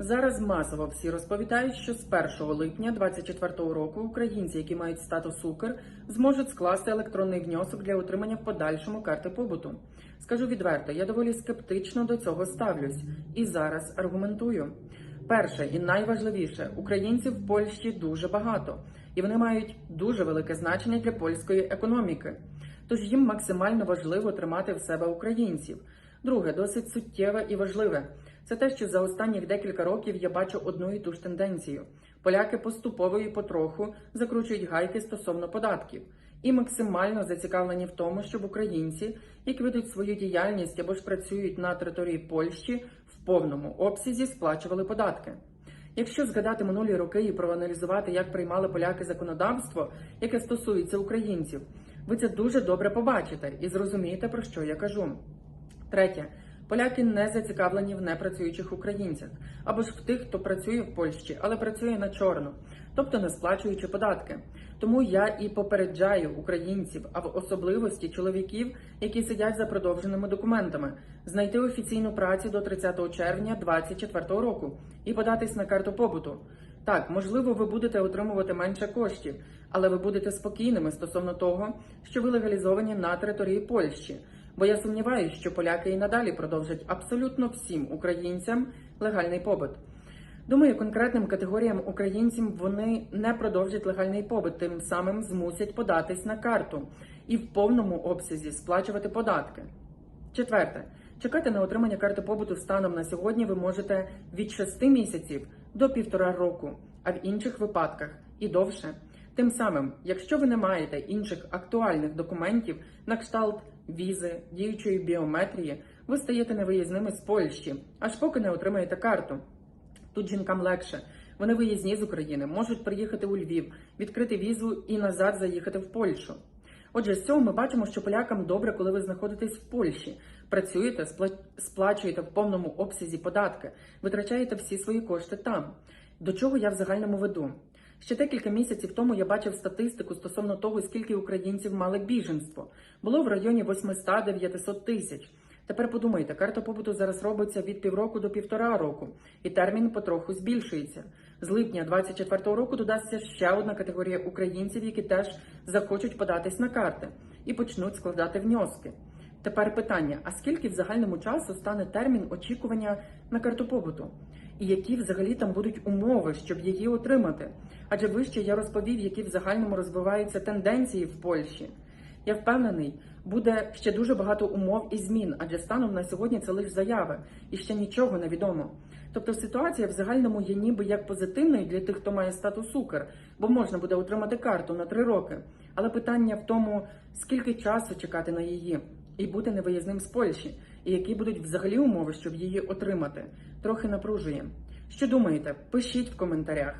Зараз масово всі розповідають, що з 1 липня 2024 року українці, які мають статус Укр, зможуть скласти електронний внесок для отримання в подальшому карти побуту. Скажу відверто, я доволі скептично до цього ставлюсь і зараз аргументую. Перше і найважливіше, українців в Польщі дуже багато, і вони мають дуже велике значення для польської економіки. Тож їм максимально важливо тримати в себе українців. Друге, досить суттєве і важливе. Це те, що за останніх декілька років я бачу одну і ту ж тенденцію. Поляки поступово і потроху закручують гайки стосовно податків і максимально зацікавлені в тому, щоб українці, які ведуть свою діяльність або ж працюють на території Польщі, в повному обсязі сплачували податки. Якщо згадати минулі роки і проаналізувати, як приймали поляки законодавство, яке стосується українців, ви це дуже добре побачите і зрозумієте, про що я кажу. Третє. Поляки не зацікавлені в непрацюючих українцях або ж в тих, хто працює в Польщі, але працює на чорно, тобто не сплачуючи податки. Тому я і попереджаю українців, а в особливості чоловіків, які сидять за продовженими документами, знайти офіційну працю до 30 червня 2024 року і податись на карту побуту. Так, можливо, ви будете отримувати менше коштів, але ви будете спокійними стосовно того, що ви легалізовані на території Польщі. Бо я сумніваюся, що поляки і надалі продовжать абсолютно всім українцям легальний побит. Думаю, конкретним категоріям українців вони не продовжать легальний побит, тим самим змусять податись на карту і в повному обсязі сплачувати податки. Четверте, чекати на отримання карти побуту станом на сьогодні ви можете від 6 місяців до півтора року, а в інших випадках і довше. Тим самим, якщо ви не маєте інших актуальних документів на кшталт візи, діючої біометрії, ви стаєте невиїзними з Польщі, аж поки не отримаєте карту. Тут жінкам легше. Вони виїзні з України, можуть приїхати у Львів, відкрити візу і назад заїхати в Польщу. Отже, з цього ми бачимо, що полякам добре, коли ви знаходитесь в Польщі, працюєте, сплачуєте в повному обсязі податки, витрачаєте всі свої кошти там. До чого я в загальному веду? Ще декілька місяців тому я бачив статистику стосовно того, скільки українців мали біженство. Було в районі 800-900 тисяч. Тепер подумайте, карта побуту зараз робиться від півроку до півтора року, і термін потроху збільшується. З липня 24-го року додасться ще одна категорія українців, які теж захочуть податись на карти і почнуть складати внески. Тепер питання: а скільки в загальному часу стане термін очікування на карту побуту? І які взагалі там будуть умови, щоб її отримати? Адже вище я розповів, які в загальному розвиваються тенденції в Польщі. Я впевнений, буде ще дуже багато умов і змін, адже станом на сьогодні це лише заяви і ще нічого не відомо. Тобто ситуація в загальному є ніби як позитивною для тих, хто має статус Укр, бо можна буде отримати карту на три роки. Але питання в тому, скільки часу чекати на її і бути невиїзним з Польщі, і які будуть взагалі умови, щоб її отримати, трохи напружує. Що думаєте? Пишіть в коментарях.